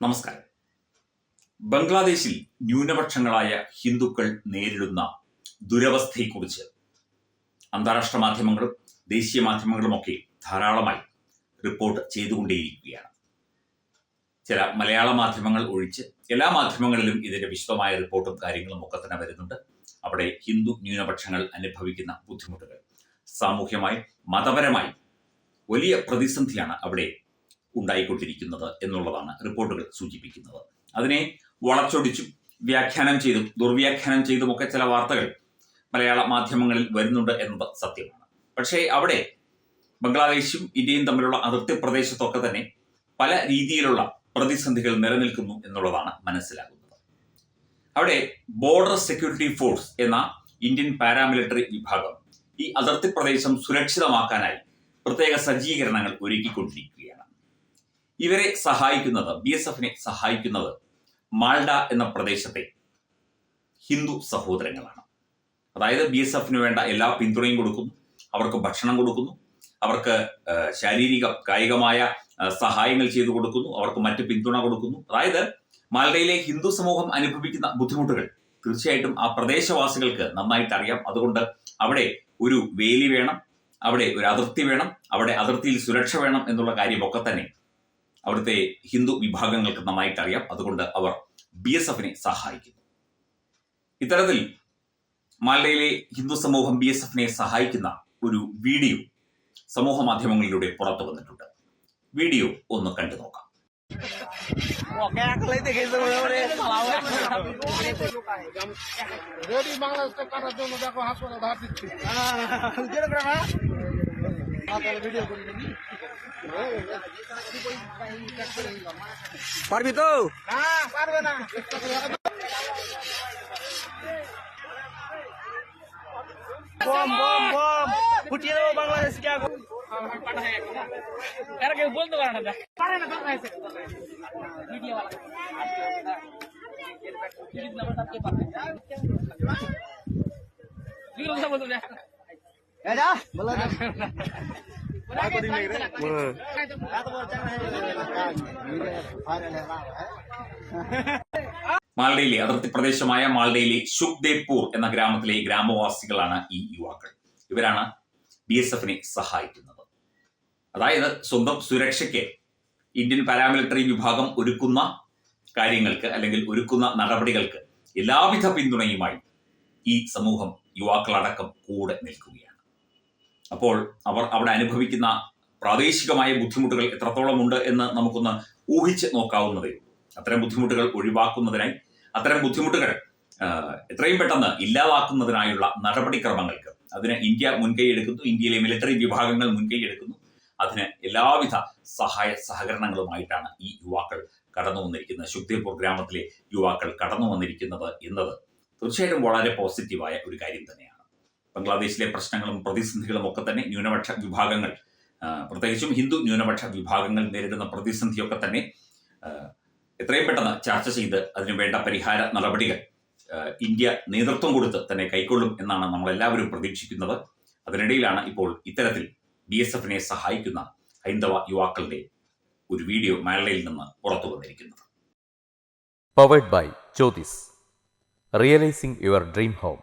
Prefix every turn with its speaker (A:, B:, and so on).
A: നമസ്കാരം. ബംഗ്ലാദേശിൽ ന്യൂനപക്ഷങ്ങളായ ഹിന്ദുക്കൾ നേരിടുന്ന ദുരവസ്ഥയെക്കുറിച്ച് അന്താരാഷ്ട്ര മാധ്യമങ്ങളും ദേശീയ മാധ്യമങ്ങളുമൊക്കെ ധാരാളമായി റിപ്പോർട്ട് ചെയ്തുകൊണ്ടേയിരിക്കുകയാണ്. ചില മലയാള മാധ്യമങ്ങൾ ഒഴിച്ച് എല്ലാ മാധ്യമങ്ങളിലും ഇതിന്റെ വിശദമായ റിപ്പോർട്ടും കാര്യങ്ങളും ഒക്കെ തന്നെ വരുന്നുണ്ട്. അവിടെ ഹിന്ദു ന്യൂനപക്ഷങ്ങൾ അനുഭവിക്കുന്ന ബുദ്ധിമുട്ടുകൾ. സാമൂഹ്യമായി മതപരമായി വലിയ പ്രതിസന്ധിയാണ് അവിടെ ഉണ്ടായിക്കൊണ്ടിരിക്കുന്നത് എന്നുള്ളതാണ് റിപ്പോർട്ടുകൾ സൂചിപ്പിക്കുന്നത്. അതിനെ വളച്ചൊടിച്ചും വ്യാഖ്യാനം ചെയ്തും ദുർവ്യാഖ്യാനം ചെയ്തുമൊക്കെ ചില വാർത്തകൾ മലയാള മാധ്യമങ്ങളിൽ വരുന്നുണ്ട് എന്നത് സത്യമാണ്. പക്ഷേ അവിടെ ബംഗ്ലാദേശും ഇന്ത്യയും തമ്മിലുള്ള അതിർത്തി പ്രദേശത്തൊക്കെ തന്നെ പല രീതിയിലുള്ള പ്രതിസന്ധികൾ നിലനിൽക്കുന്നു എന്നുള്ളതാണ് മനസ്സിലാകുന്നത്. അവിടെ ബോർഡർ സെക്യൂരിറ്റി ഫോഴ്സ് എന്ന ഇന്ത്യൻ പാരാമിലിറ്ററി വിഭാഗം ഈ അതിർത്തി പ്രദേശം സുരക്ഷിതമാക്കാനായി പ്രത്യേക സജ്ജീകരണങ്ങൾ ഒരുക്കിക്കൊണ്ടിരിക്കുകയാണ്. ഇവരെ സഹായിക്കുന്നത് ബി എസ് എഫിനെ സഹായിക്കുന്നത് മാൾഡ എന്ന പ്രദേശത്തെ ഹിന്ദു സഹോദരങ്ങളാണ്. അതായത് ബി എസ് എഫിന് വേണ്ട എല്ലാ പിന്തുണയും കൊടുക്കുന്നു അവർക്ക് ഭക്ഷണം കൊടുക്കുന്നു അവർക്ക് ശാരീരിക കായികമായ സഹായങ്ങൾ ചെയ്തു കൊടുക്കുന്നു അവർക്ക് മറ്റ് പിന്തുണ കൊടുക്കുന്നു. അതായത് മാൽഡയിലെ ഹിന്ദു സമൂഹം അനുഭവിക്കുന്ന ബുദ്ധിമുട്ടുകൾ തീർച്ചയായിട്ടും ആ പ്രദേശവാസികൾക്ക് നന്നായിട്ട് അറിയാം. അതുകൊണ്ട് അവിടെ ഒരു വേലി വേണം അവിടെ ഒരു അതിർത്തി വേണം അവിടെ അതിർത്തിയിൽ സുരക്ഷ വേണം എന്നുള്ള കാര്യമൊക്കെ തന്നെ അവിടുത്തെ ഹിന്ദു വിഭാഗങ്ങൾക്ക് നന്നായിട്ട് അറിയാം അതുകൊണ്ട് അവർ ബി എസ് എഫിനെ സഹായിക്കുന്നു ഇത്തരത്തിൽ മാൽഡയിലെ ഹിന്ദു സമൂഹം ബി എസ് എഫിനെ സഹായിക്കുന്ന ഒരു വീഡിയോ സമൂഹ മാധ്യമങ്ങളിലൂടെ പുറത്തു വന്നിട്ടുണ്ട് വീഡിയോ ഒന്ന് കണ്ടു നോക്കാം
B: রেডি বাংলাদেশটা কাটার জন্য দেখো হাসপাতাল ধার দিচ্ছি ভিডিও করে দিবি
C: পারবি তো?
B: পারবে না
C: বম বম বম। ফুটিয়ে দেবো
D: বাংলাদেশকে এখন বলতে পারে না পারে? না দরকার বলো
A: മാൽഡയിലെ അതിർത്തി പ്രദേശമായ മാൽഡയിലെ ശുക്ദേപൂർ എന്ന ഗ്രാമത്തിലെ ഗ്രാമവാസികളാണ് ഈ യുവാക്കൾ. ഇവരാണ് ബി എസ് എഫിനെ സഹായിക്കുന്നത്. അതായത് സ്വന്തം സുരക്ഷയ്ക്ക് ഇന്ത്യൻ പാരാമിലിറ്ററി വിഭാഗം ഒരുക്കുന്ന കാര്യങ്ങൾക്ക് അല്ലെങ്കിൽ ഒരുക്കുന്ന നടപടികൾക്ക് എല്ലാവിധ പിന്തുണയുമായി ഈ സമൂഹം യുവാക്കളടക്കം കൂടെ നിൽക്കുകയാണ്. അപ്പോൾ അവർ അവിടെ അനുഭവിക്കുന്ന പ്രാദേശികമായ ബുദ്ധിമുട്ടുകൾ എത്രത്തോളം ഉണ്ട് എന്ന് നമുക്കൊന്ന് ഊഹിച്ച് നോക്കാവുന്നതേ അത്തരം ബുദ്ധിമുട്ടുകൾ ഒഴിവാക്കുന്നതിനായി അത്തരം ബുദ്ധിമുട്ടുകൾ എത്രയും പെട്ടെന്ന് ഇല്ലാതാക്കുന്നതിനായുള്ള നടപടിക്രമങ്ങൾക്ക് അതിന് ഇന്ത്യ മുൻകൈ എടുക്കുന്നു ഇന്ത്യയിലെ മിലിറ്ററി വിഭാഗങ്ങൾ മുൻകൈ എടുക്കുന്നു. അതിന് എല്ലാവിധ സഹായ സഹകരണങ്ങളുമായിട്ടാണ് ഈ യുവാക്കൾ കടന്നു വന്നിരിക്കുന്നത്. ശുക്തിപൂർ ഗ്രാമത്തിലെ യുവാക്കൾ കടന്നു വന്നിരിക്കുന്നത് എന്നത് തീർച്ചയായിട്ടും വളരെ പോസിറ്റീവായ ഒരു കാര്യം തന്നെയാണ്. ബംഗ്ലാദേശിലെ പ്രശ്നങ്ങളും പ്രതിസന്ധികളും ഒക്കെ തന്നെ ന്യൂനപക്ഷ വിഭാഗങ്ങൾ പ്രത്യേകിച്ചും ഹിന്ദു ന്യൂനപക്ഷ വിഭാഗങ്ങൾ നേരിടുന്ന പ്രതിസന്ധിയൊക്കെ തന്നെ എത്രയും പെട്ടെന്ന് ചർച്ച ചെയ്ത് അതിനു വേണ്ട പരിഹാര നടപടികൾ ഇന്ത്യ നേതൃത്വം കൊടുത്ത് തന്നെ കൈക്കൊള്ളും എന്നാണ് നമ്മൾ എല്ലാവരും പ്രതീക്ഷിക്കുന്നത്. അതിനിടയിലാണ് ഇപ്പോൾ ഇത്തരത്തിൽ ബി എസ് എഫിനെ സഹായിക്കുന്ന ഹൈന്ദവ യുവാക്കളുടെ ഒരു വീഡിയോ മേളയിൽ നിന്ന് പുറത്തു വന്നിരിക്കുന്നത്.
E: Powered by ചോദിസ് realising your dream home.